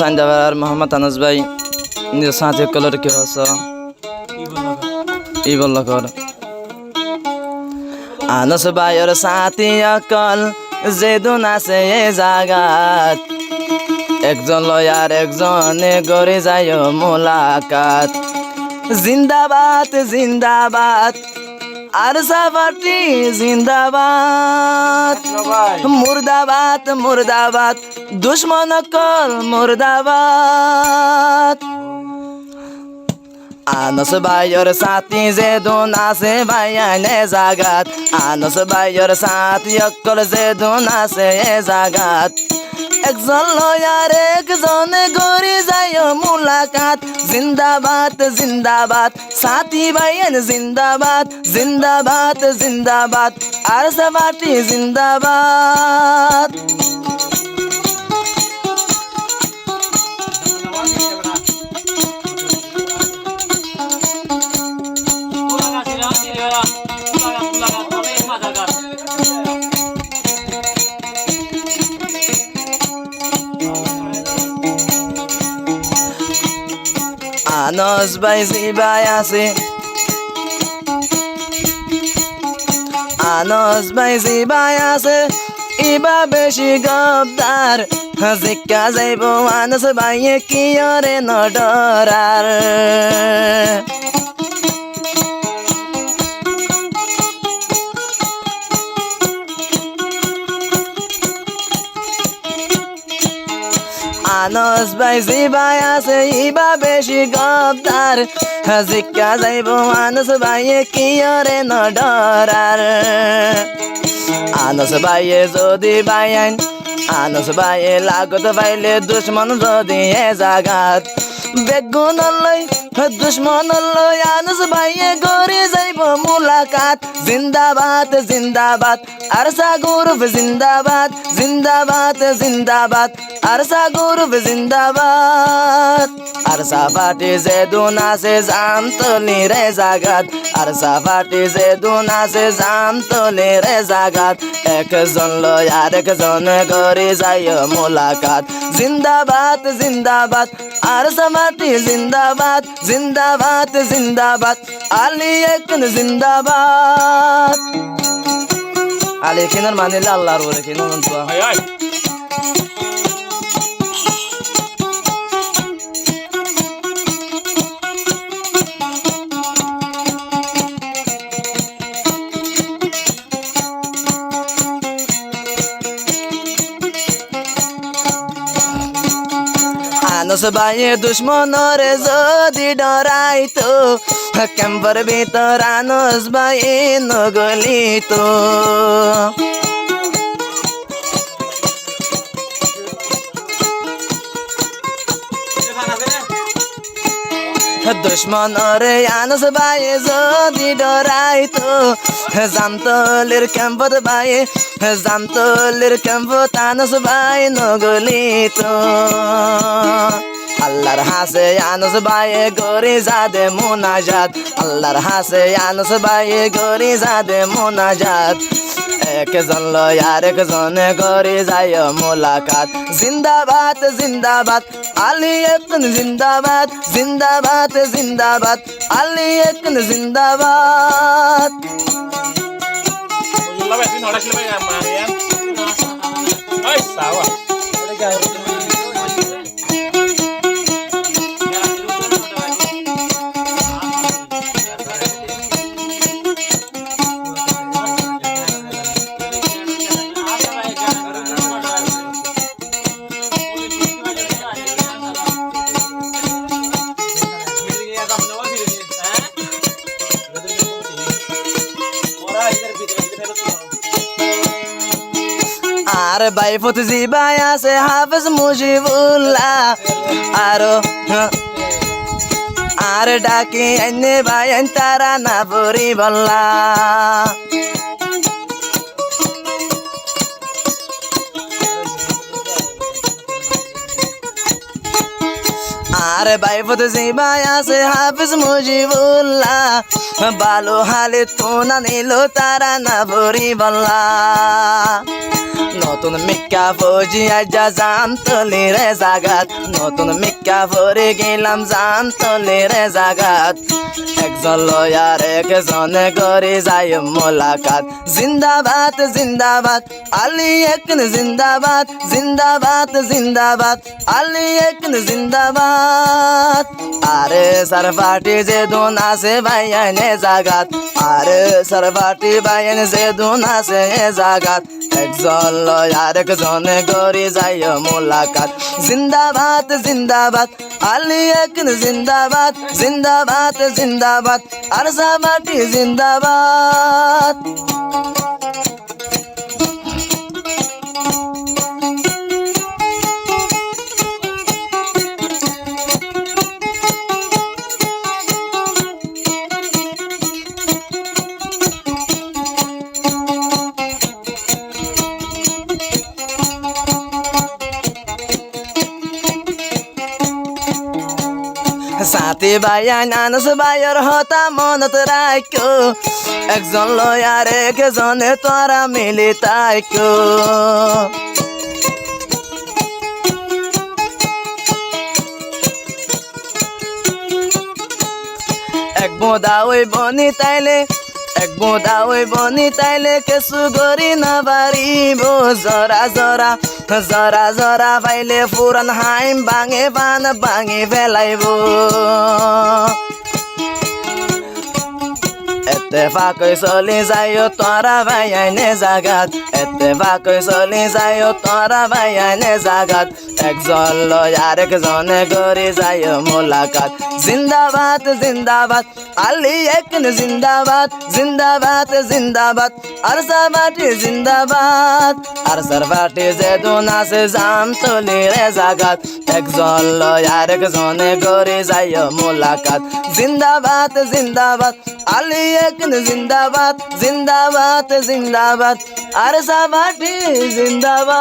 সাইন্দাবার মোহাম্মদ আনাস ভাই সাথে কলর কি হস ই বলল কর। আনস ভাইয়ের সাথী অকল যে দুন আছে এ জাগাত। একজন লয়ার, একজনে গড়ে যায় মোলাকাত। জিন্দাবাদ জিন্দাবাদ। আর সাবাটি জিন্দাবাদ। মুর্দাবাদ মুর্দাবাদ। দুশ্মন কল মুর্দাবাদ। আনস ভাইয়ের সাথী যে দুন আছে ভাইয়ানে জাগাত। আনস ভাইয়ের সাথী অকল যে দুন আছে, এ জাগাত। একজন লয়ার, একজন গরি যায় মুলাকাত। জিন্দাবাদ জিন্দাবাদ। সাথী ভাইয়ান জিন্দাবাদ জিন্দাবাদ জিন্দাবাদ। আর সবাটি জিন্দাবাদ। আনস ভাই জিবাই আছে আনস ভাই জিবাই আছে ইবা বেশি গবদার জিকা যাইব আনস ভাইয়ে কিয়রে আনস ভাই জিবাই আছে, ইবা বেশি গবদার হাজিকা যাইব আনস ভাইয়ে কিয়রে ডরার। আনস ভাইয়ে যদি বাইন आलस बाइला तपाईँले दुश्मन दिए जागात। बेगुनलाई दुश्मनलाई आलस भाइ गोरे जैब मुलाकात। जिन्दाबाद जिन्दाबाद अर्सा गुरुफ जिन्दाबाद जिन्दाबाद जिन्दाबाद अर्सा गुरुफ जिन्दाबाद জিন্দাবাদ আর সাগুরুফ জিন্দাবাদ আর সাফাটি যে দুন আছে জাম তলি রে জাগাত। একজন লয় আর একজন করে যায় মোলাকাত। জিন্দাবাদ জিন্দাবাদ, আর সাফাটি জিন্দাবাদ জিন্দাবাদ জিন্দাবাদ, আলী একন জিন্দাবাদ। আলী কিনার মানিলে আল্লাহর ওরে কিনার আনস ভাইয়ে দুশ্মনরে যদি ডরাইতো ক্যাম্পর ভিতর আনস ভাইয়ে নগলিতো দুশ্মনরে আনস ভাইয়ে যদি ডরাইতো জামতলের ক্যাম্পত ভাইয়ে জামতলের ক্যাম্পত আনস নগলি নগলিতো আল্লাহর হাসে আনস ভাইয়ে গরি যাদে মোনাজাত। আল্লাহর হাসে আনস ভাইয়ে গরি যাদে মোনাজাত। একজন লয় আর একজনে করে যায় মোলাকাত। জিন্দাবাদ জিন্দাবাদ, আলী একন জিন্দাবাদ। জিন্দাবাদ জিন্দাবাদ, আলী একন জিন্দাবাদ। আর বাইফত জিবাই আছে হাফেজ মুজিবুল্লাহ আরও আর ডাকি এনে ভাই তারা না পরি বল্লা আর বাইফত জিবাই আছে হাফিজ মুজিবুল্লাহ ভালো হালে তো না নিল তারা না ভরি বল্লা নতুন মিক্কা ফৌজি আজা জান তলি রে জাগাত। নতুন মিক্কা ফরে গেলাম জান তলি রে জাগাত। একজন লয়ার, একজনে করে যায় মোলাকাত। জিন্দাবাদ জিন্দাবাদ, আলী একন জিন্দাবাদ। জিন্দাবাদ জিন্দাবাদ, আলী একন জিন্দাবাদ। আরে সরফাটি যে দুন আছে ভাইয়ানে জাগাত। আরে সরফাটি ভাইয়ান যে দুন আছে জাগাত। একজন লয়ার জনে করে যাই মোলাকাত। জিন্দাবাদ জিন্দাবাদ আলী একন জিন্দাবাদ জিন্দাবাদ জিন্দাবাদ আর জিন্দাবাদ। সাথী ভাইয়া নানস ভাইয়ের হতা মনত রাখো একজন লয়ার একজনে তোরা মিলি তাইকো। এক বোদা ওই বনি তাইলে এক বোদা ওই বনি তাইলে কেসু গরি না পারিব জরা জরা জরা জরা পাইলে পুরান হাইম ভাঙে পান পেলাইব ফেলাইব এতেফাকৈ চলি যায় তৰা আইনে জাগাত। এতেফাকৈ চলি যায় তৰা ভাইয়ানে জাগাত। একজন লয় আরেকজনে করে যায় মোলাকাত। জিন্দাবাদ জিন্দাবাদ, আলী একন জিন্দাবাদ। জিন্দাবাদ জিন্দাবাদ আর সাবাটি জিন্দাবাদ। আর সারবাটি যে দুন আছে, জাম তলি রে জাগাত। একজন লয় আরেকজনে করে যায় মোলাকাত। জিন্দাবাদ জিন্দাবাদ, আলী একন জিন্দাবাদ। জিন্দাবাদ জিন্দাবাদ அரசா பாட்டு சிந்தாவா